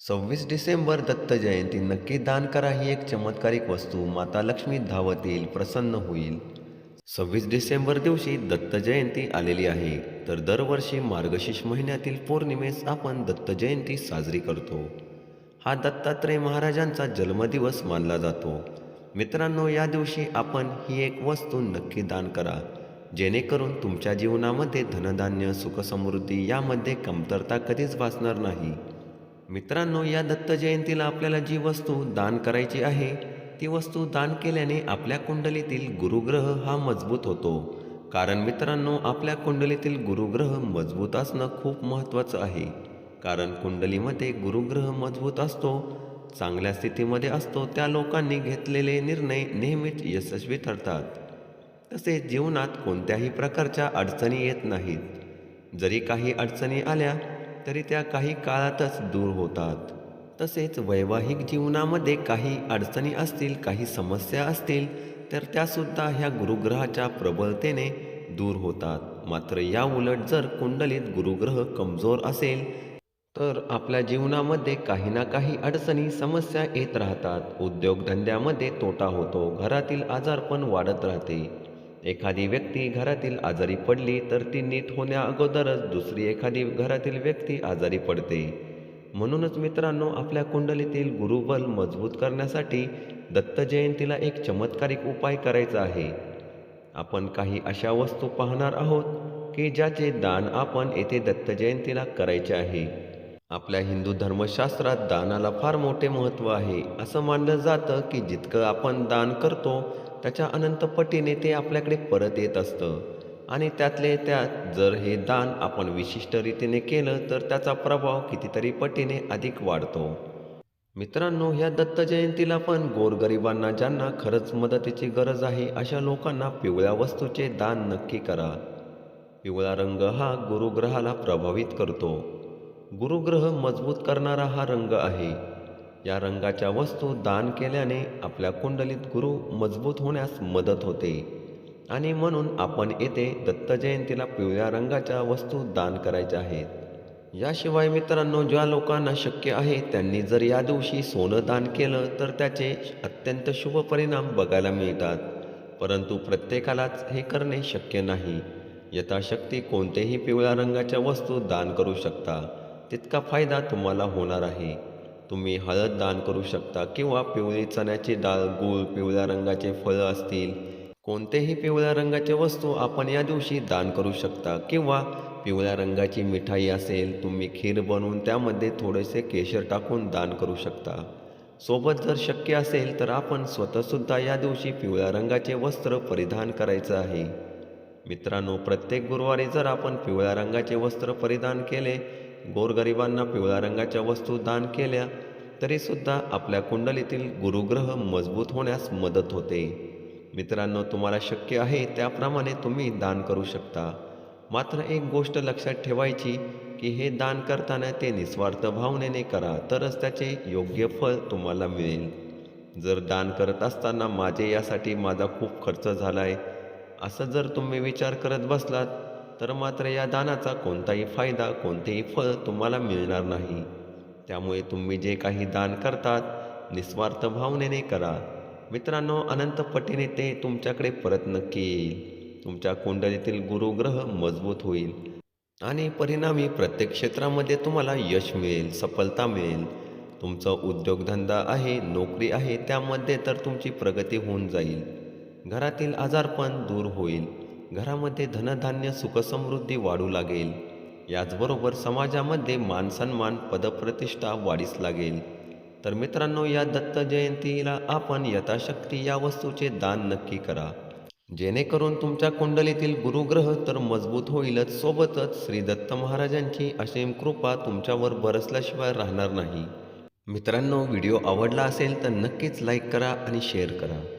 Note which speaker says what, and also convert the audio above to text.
Speaker 1: सव्वीस डिसेंबर दत्त जयंती नक्की दान करा ही एक चमत्कारिक वस्तू. माता लक्ष्मी धावत येईल प्रसन्न होईल. सव्वीस डिसेंबर दिवशी दत्त जयंती आलेली आहे. तर दरवर्षी मार्गशीर्ष महिन्यातील पौर्णिमेस आपण दत्त जयंती साजरी करतो. हा दत्तात्रय महाराजांचा जन्मदिवस मानला जातो. मित्रांनो या दिवशी आपण ही एक वस्तू नक्की दान करा. जेणेकरून तुमच्या जीवनामध्ये धनधान्य सुखसमृद्धी यामध्ये कमतरता कधीच भासणार नाही. मित्रांनो या दत्त जयंतीला आपल्याला जी वस्तू दान करायची आहे ती वस्तू दान केल्याने आपल्या कुंडलीतील गुरुग्रह हा मजबूत होतो. कारण मित्रांनो आपल्या कुंडलीतील गुरुग्रह मजबूत असणं खूप महत्त्वाचं आहे. कारण कुंडलीमध्ये गुरुग्रह मजबूत असतो चांगल्या स्थितीमध्ये असतो त्या लोकांनी घेतलेले निर्णय नेहमीच यशस्वी ठरतात. तसेच जीवनात कोणत्याही प्रकारच्या अडचणी येत नाहीत. जरी काही अडचणी आल्या तरी त्या काही काळातच दूर होतात. तसेच वैवाहिक जीवनामध्ये काही अडचणी असतील काही समस्या असतील तर त्यासुद्धा ह्या गुरुग्रहाच्या प्रबलतेने दूर होतात. मात्र या उलट जर कुंडलीत गुरुग्रह कमजोर असेल तर आपल्या जीवनामध्ये काही ना काही अडचणी समस्या येत राहतात. उद्योगधंद्यामध्ये तोटा होतो घरातील आजारपण वाढत राहते. एखादी व्यक्ती घरातील आजारी पडली तर ती नीट होण्या अगोदरच दुसरी एखादी घरातील व्यक्ती आजारी पडते. म्हणूनच मित्रांनो आपल्या कुंडलीतील गुरुबल मजबूत करण्यासाठी दत्त जयंतीला एक चमत्कारिक उपाय करायचा आहे. आपण काही अशा वस्तू पाहणार आहोत की ज्याचे दान आपण येथे दत्त जयंतीला करायचे आहे. आपल्या हिंदू धर्मशास्त्रात दानाला फार मोठे महत्त्व आहे. असं मानलं जातं की जितकं आपण दान करतो त्याच्या अनंत पटीने ते आपल्याकडे परत येत असतं. आणि त्यातले त्यात जर हे दान आपण विशिष्ट रीतीने केलं तर त्याचा प्रभाव कितीतरी पटीने अधिक वाढतो. मित्रांनो ह्या दत्त जयंतीला पण गोरगरिबांना ज्यांना खरंच मदतीची गरज आहे अशा लोकांना पिवळ्या वस्तूचे दान नक्की करा. पिवळा रंग हा गुरुग्रहाला प्रभावित करतो. गुरुग्रह मजबूत करणारा हा रंग आहे. या रंगाच्या वस्तू दान केल्याने आपल्या कुंडलीत गुरु मजबूत होण्यास मदत होते. आणि म्हणून आपण येथे दत्त जयंतीला पिवळ्या रंगाच्या वस्तू दान करायच्या आहेत. याशिवाय मित्रांनो ज्या लोकांना शक्य आहे त्यांनी जर या दिवशी सोनं दान केलं तर त्याचे अत्यंत शुभ परिणाम बघायला मिळतात. परंतु प्रत्येकालाच हे करणे शक्य नाही. यथाशक्ती कोणतेही पिवळ्या रंगाच्या वस्तू दान करू शकता. तितका फायदा तुम्हाला होणार आहे. तुम्ही हळद दान करू शकता किंवा पिवळी चण्याची डाळ गूळ पिवळ्या रंगाचे फळं असतील. कोणतेही पिवळ्या रंगाचे वस्तू आपण या दिवशी दान करू शकता किंवा पिवळ्या रंगाची मिठाई असेल तुम्ही खीर बनवून त्यामध्ये थोडेसे केशर टाकून दान करू शकता. सोबत जर शक्य असेल तर आपण स्वतःसुद्धा या दिवशी पिवळ्या रंगाचे वस्त्र परिधान करायचं आहे. मित्रांनो प्रत्येक गुरुवारी जर आपण पिवळ्या रंगाचे वस्त्र परिधान केले गोरगरिबांना पिवळ्या रंगाच्या वस्तू दान केल्या तरीसुद्धा आपल्या कुंडलीतील गुरुग्रह मजबूत होण्यास मदत होते. मित्रांनो तुम्हाला शक्य आहे त्याप्रमाणे तुम्ही दान करू शकता. मात्र एक गोष्ट लक्षात ठेवायची की हे दान करताना ते निस्वार्थ भावनेने करा तरच त्याचे योग्य फळ तुम्हाला मिळेल. जर दान करत असताना माझे यासाठी माझा खूप खर्च झाला आहे असं जर तुम्ही विचार करत बसलात तर मात्र या दानाचा कोणताही फायदा कोणतेही फळ तुम्हाला मिळणार नाही. त्यामुळे तुम्ही जे काही दान करतात निस्वार्थ भावनेने करा. मित्रांनो अनंत पटीने ते तुमच्याकडे परत नक्की येईल तुमच्या कुंडलीतील गुरुग्रह मजबूत होईल. आणि परिणामी प्रत्येक क्षेत्रामध्ये तुम्हाला यश मिळेल सफलता मिळेल. तुमचं उद्योगधंदा आहे नोकरी आहे त्यामध्ये तर तुमची प्रगती होऊन जाईल. घरातील आजारपण दूर होईल. घरामध्ये धनधान्य सुखसमृद्धी वाढू लागेल. याचबरोबर समाजामध्ये मानसन्मान पदप्रतिष्ठा वाढीस लागेल. तर मित्रांनो या दत्त जयंतीला आपण यथाशक्ती या वस्तूचे दान नक्की करा. जेणेकरून तुमच्या कुंडलीतील गुरुग्रह तर मजबूत होईलच. सोबतच श्री दत्त महाराजांची असीम कृपा तुमच्यावर बरसल्याशिवाय राहणार नाही. मित्रांनो व्हिडिओ आवडला असेल तर नक्कीच लाईक करा आणि शेअर करा.